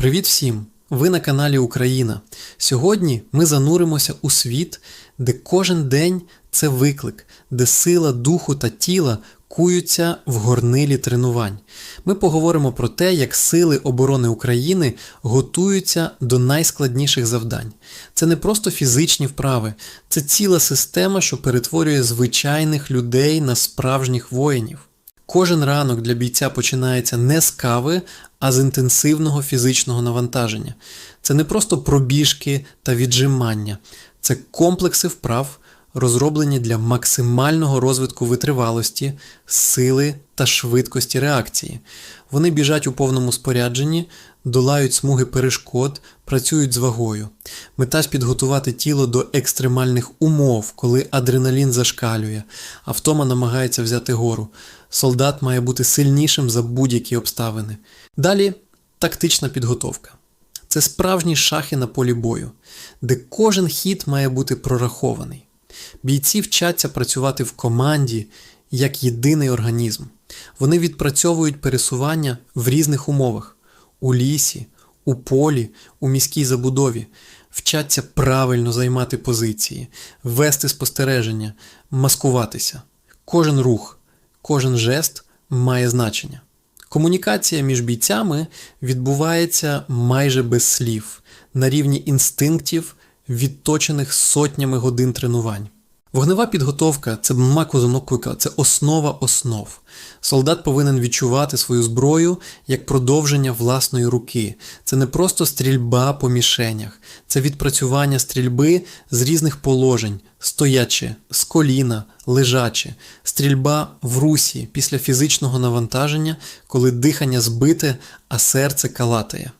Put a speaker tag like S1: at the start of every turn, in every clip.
S1: Привіт всім! Ви на каналі Україна. Сьогодні ми зануримося у світ, де кожен день це виклик, де сила духу та тіла куються в горнилі тренувань. Ми поговоримо про те, як сили оборони України готуються до найскладніших завдань. Це не просто фізичні вправи, це ціла система, що перетворює звичайних людей на справжніх воїнів. Кожен ранок для бійця починається не з кави, а з інтенсивного фізичного навантаження. Це не просто пробіжки та віджимання, це комплекси вправ, розроблені для максимального розвитку витривалості, сили та швидкості реакції. Вони біжать у повному спорядженні, долають смуги перешкод, працюють з вагою. Мета підготувати тіло до екстремальних умов, коли адреналін зашкалює, а втома намагається взяти гору. Солдат має бути сильнішим за будь-які обставини. Далі тактична підготовка. Це справжні шахи на полі бою, де кожен хід має бути прорахований. Бійці вчаться працювати в команді як єдиний організм. Вони відпрацьовують пересування в різних умовах у лісі, у полі, у міській забудові, вчаться правильно займати позиції, вести спостереження, маскуватися. Кожен рух, кожен жест має значення. Комунікація між бійцями відбувається майже без слів, на рівні інстинктів, відточених сотнями годин тренувань. Вогнева підготовка це макозонокуйка, це основа основ. Солдат повинен відчувати свою зброю як продовження власної руки. Це не просто стрільба по мішенях, це відпрацювання стрільби з різних положень, стоячи, з коліна, лежачи, стрільба в русі після фізичного навантаження, коли дихання збите, а серце калатає.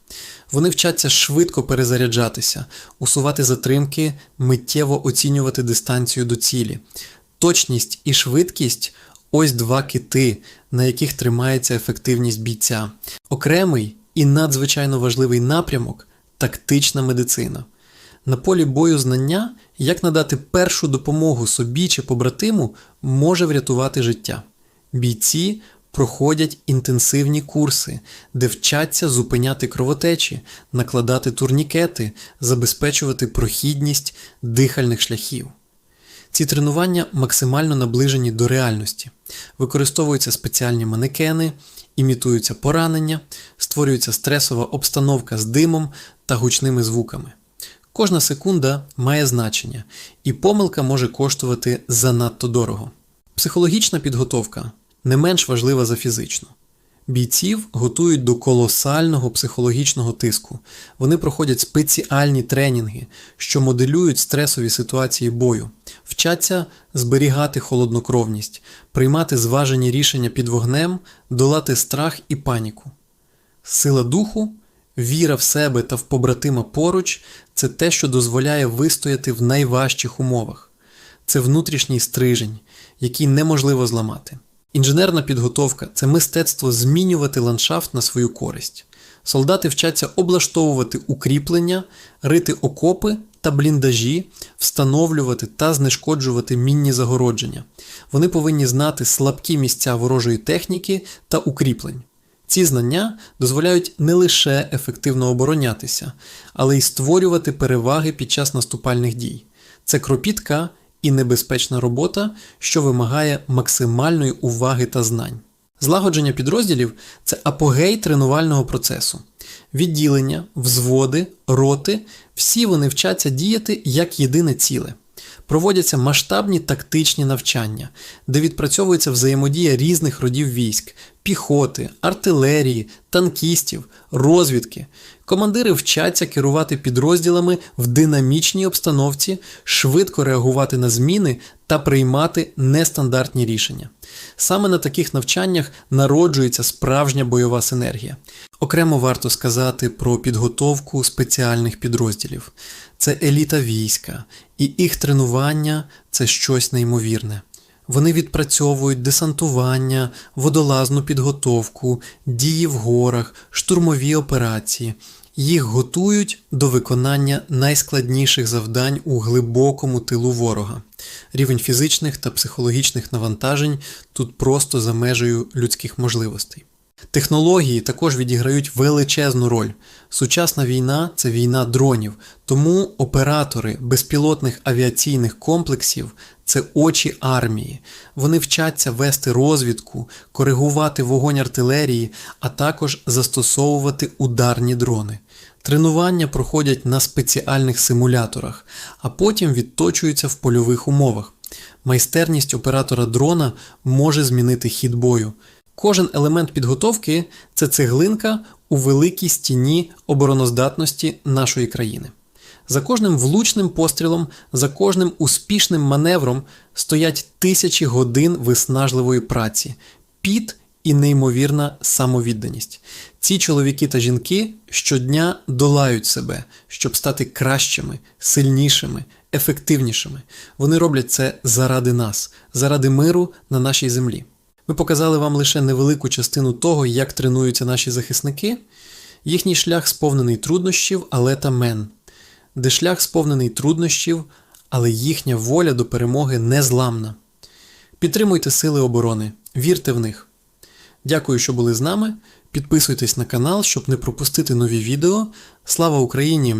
S1: Вони вчаться швидко перезаряджатися, усувати затримки, миттєво оцінювати дистанцію до цілі. Точність і швидкість ось два кити, на яких тримається ефективність бійця. Окремий і надзвичайно важливий напрямок тактична медицина. На полі бою знання, як надати першу допомогу собі чи побратиму, може врятувати життя. Бійці проходять інтенсивні курси, де вчаться зупиняти кровотечі, накладати турнікети, забезпечувати прохідність дихальних шляхів. Ці тренування максимально наближені до реальності. Використовуються спеціальні манекени, імітуються поранення, створюється стресова обстановка з димом та гучними звуками. Кожна секунда має значення, і помилка може коштувати занадто дорого. Психологічна підготовка не менш важлива за фізичну. Бійців готують до колосального психологічного тиску. Вони проходять спеціальні тренінги, що моделюють стресові ситуації бою, вчаться зберігати холоднокровність, приймати зважені рішення під вогнем, долати страх і паніку. Сила духу, віра в себе та в побратима поруч це те, що дозволяє вистояти в найважчих умовах. Це внутрішній стрижень, який неможливо зламати. Інженерна підготовка це мистецтво змінювати ландшафт на свою користь. Солдати вчаться облаштовувати укріплення, рити окопи та бліндажі, встановлювати та знешкоджувати мінні загородження. Вони повинні знати слабкі місця ворожої техніки та укріплень. Ці знання дозволяють не лише ефективно оборонятися, але й створювати переваги під час наступальних дій. Це кропітка і небезпечна робота, що вимагає максимальної уваги та знань. Злагодження підрозділів це апогей тренувального процесу. Відділення, взводи, роти всі вони вчаться діяти як єдине ціле. Проводяться масштабні тактичні навчання, де відпрацьовується взаємодія різних родів військ, піхоти, артилерії, танкістів, розвідки. Командири вчаться керувати підрозділами в динамічній обстановці, швидко реагувати на зміни та приймати нестандартні рішення. Саме на таких навчаннях народжується справжня бойова синергія. Окремо варто сказати про підготовку спеціальних підрозділів. Це еліта війська, і їх тренування це щось неймовірне. Вони відпрацьовують десантування, водолазну підготовку, дії в горах, штурмові операції. Їх готують до виконання найскладніших завдань у глибокому тилу ворога. Рівень фізичних та психологічних навантажень тут просто за межею людських можливостей. Технології також відіграють величезну роль. Сучасна війна це війна дронів, тому оператори безпілотних авіаційних комплексів це очі армії. Вони вчаться вести розвідку, коригувати вогонь артилерії, а також застосовувати ударні дрони. Тренування проходять на спеціальних симуляторах, а потім відточуються в польових умовах. Майстерність оператора дрона може змінити хід бою. Кожен елемент підготовки це цеглинка у великій стіні обороноздатності нашої країни. За кожним влучним пострілом, за кожним успішним маневром стоять тисячі годин виснажливої праці, піт і неймовірна самовідданість. Ці чоловіки та жінки щодня долають себе, щоб стати кращими, сильнішими, ефективнішими. Вони роблять це заради нас, заради миру на нашій землі. Ми показали вам лише невелику частину того, як тренуються наші захисники. Їхній шлях сповнений труднощів, але та мен, де шлях сповнений труднощів, але їхня воля до перемоги незламна. Підтримуйте сили оборони, вірте в них. Дякую, що були з нами. Підписуйтесь на канал, щоб не пропустити нові відео. Слава Україні!